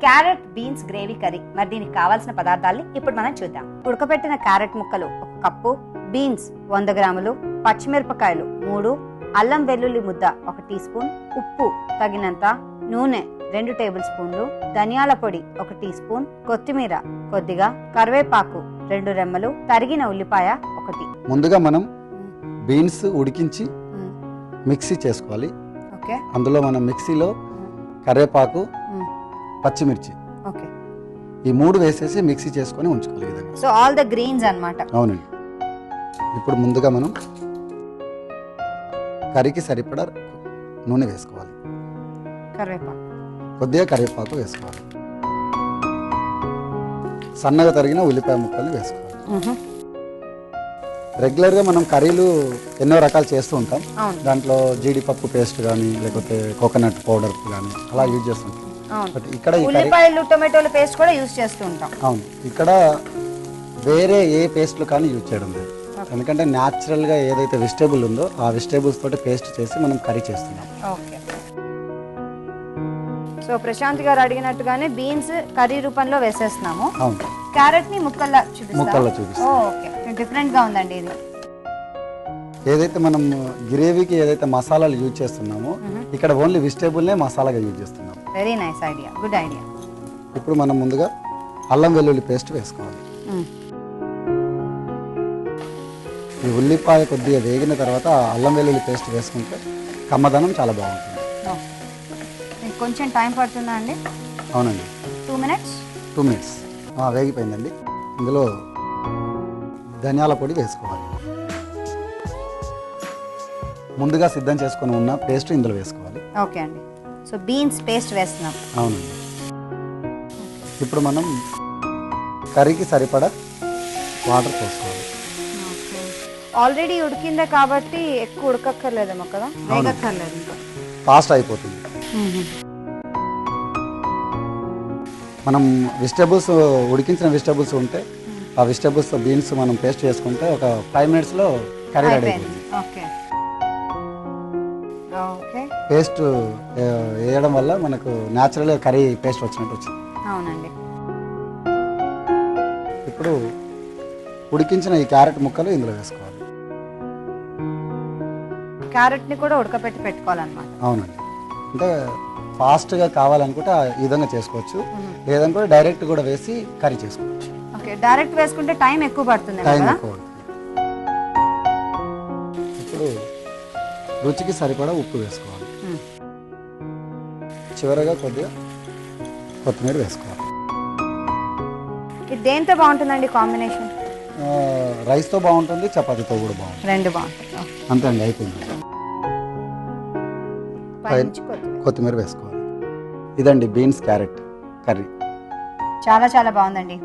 Carrot beans gravy curry. మరి దీనికి కావాల్సిన పదార్థాలని ఇప్పుడు మనం చూద్దాం. ఉడకబెట్టిన క్యారెట్ ముక్కలు ఒక కప్పు బీన్స్ వంద గ్రాములు పచ్చిమిరపకాయలు మూడు అల్లం వెల్లుల్లి ముద్ద ఒక టీ స్పూన్ ఉప్పు తగినంత నూనె రెండు టేబుల్ స్పూన్లు ధనియాల పొడి ఒక టీ స్పూన్ కొత్తిమీర కొద్దిగా కరివేపాకు రెండు రెమ్మలు తరిగిన ఉల్లిపాయ ఒకటి. ముందుగా మనం బీన్స్ ఉడికించి మిక్సీ చేసుకోవాలి. ఓకే. అందులో మనం మిక్సీలో కరివేపాకు పచ్చిమిర్చి. ఓకే. ఈ మూడు వేసేసి మిక్సీ చేసుకొని ఉంచుకోవాలి ఈ విధంగా. సో ఆల్ ద గ్రీన్స్ అన్నమాట. అవునండి. ఇప్పుడు ముందుగా మనం కర్రీకి సరిపడా నూనె వేసుకోవాలి. కరివేపాకు. కొద్దిగా కరివేపాకు వేసుకోవాలి. సన్నగా తరిగిన ఉల్లిపాయ ముక్కలు వేసుకోవాలి. రెగ్యులర్గా మనం కర్రీలు ఎన్నో రకాలు చేస్తూ ఉంటాం. దాంట్లో జీడిపప్పు పేస్ట్ కానీ లేకపోతే కోకోనట్ పౌడర్ కానీ అలా యూజ్ చేస్తుంటాం బట్ ఇక్కడ ఈ కర్రీ ఉల్లిపాయలు టొమాటోల పేస్ట్ కూడా యూస్ చేస్తూ ఉంటాం. అవును. ఇక్కడ వేరే ఏ పేస్ట్లు కానీ యూజ్ చేయడం లేదు. ఎందుకంటే న్యాచురల్గా ఏదైతే వెజిటేబుల్ ఉందో ఆ వెజిటేబుల్స్ తోటి పేస్ట్ చేసి మనం కర్రీ చేస్తున్నాం. ఓకే. సో ప్రశాంత్ గారు అడిగినట్టుగానే బీన్స్ కర్రీ రూపంలో వేసేస్తున్నాము. అవును. క్యారెట్ని ముక్కల్లా చూపిస్తాం ముక్కల్లో చూపిస్తాం. ఓకే. డిఫరెంట్గా ఉందండి ఇది. ఏదైతే మనం గ్రేవీకి ఏదైతే మసాలాలు యూజ్ చేస్తున్నామో ఇక్కడ ఓన్లీ వెజిటేబుల్నే మసాలాగా యూజ్ చేస్తున్నాం. Very nice idea good idea ఇప్పుడు మనం ముందుగా అల్లం వెల్లుల్లి పేస్ట్ వేసుకోవాలి. ఈ ఉల్లిపాయ కొద్దిగా వేగిన తర్వాత అల్లం వెల్లుల్లి పేస్ట్ వేసుకుంటే కమ్మదనం చాలా బాగుంటుంది. కొంచెం టైం పడుతుందా అండి? అవునండి. టూ మినిట్స్ టూ మినిట్స్ వేగిపోయిందండి. ఇందులో ధనియాల పొడి వేసుకోవాలి. ముందుగా సిద్ధం చేసుకొని ఉన్న పేస్ట్ ఇందులో వేసుకోవాలి. ఓకే అండి. సో బీన్స్ పేస్ట్ వేస్తున్నాం. అవునండి. ఇప్పుడు మనం కర్రీకి సరిపడా వాటర్ పోసుకోవాలి. ఆల్రెడీ ఉడికిందే కాబట్టి ఎక్కువ ఉడకక్కర్లేదేమో కదా? వేగక్కర్లేదు ఇంకా. ఫాస్ట్ అయిపోతుంది. మనం వెజిటేబుల్స్ ఉడికించిన వెజిటేబుల్స్ ఉంటే ఆ వెజిటేబుల్స్ బీన్స్ మనం పేస్ట్ చేసుకుంటే ఒక ఫైవ్ మినిట్స్లో కర్రీ రెడీ అయిపోయింది అయిపోయింది. Okay okay. పేస్ట్ వేయడం వల్ల మనకు న్యాచురల్గా కర్రీ పేస్ట్ వచ్చినట్టు వచ్చింది. అవునండి. ఇప్పుడు ఉడికించిన ఈ క్యారెట్ ముక్కలు ఇందులో వేసుకోవాలి. క్యారెట్ని కూడా ఉడకపెట్టి పెట్టుకోవాలన్నమాట. అవునండి. అంటే ఫాస్ట్గా కావాలనుకుంటే ఆ విధంగా చేసుకోవచ్చు. లేదనుకుంటే డైరెక్ట్ కూడా వేసి కర్రీ చేసుకోవచ్చు. ఓకే. డైరెక్ట్ వేసుకుంటే టైం ఎక్కువ పడుతుంది టైం ఎక్కువ పడుతుంది. ఇప్పుడు రుచికి సరిపడా ఉప్పు వేసుకోవాలి. చివరగా కొద్దిగా కొత్తిమీర వేసుకోవాలి. ఇది దేంతో బాగుంటుందండి కాంబినేషన్? రైస్తో బాగుంటుంది చపాతీతో కూడా బాగుంటుంది. రెండు బాగుంటుంది. అంతే అండి అయిపోయింది. కొత్తిమీర వేసుకోవాలి. ఇదండి బీన్స్ క్యారెట్ కర్రీ. చాలా చాలా బాగుందండి.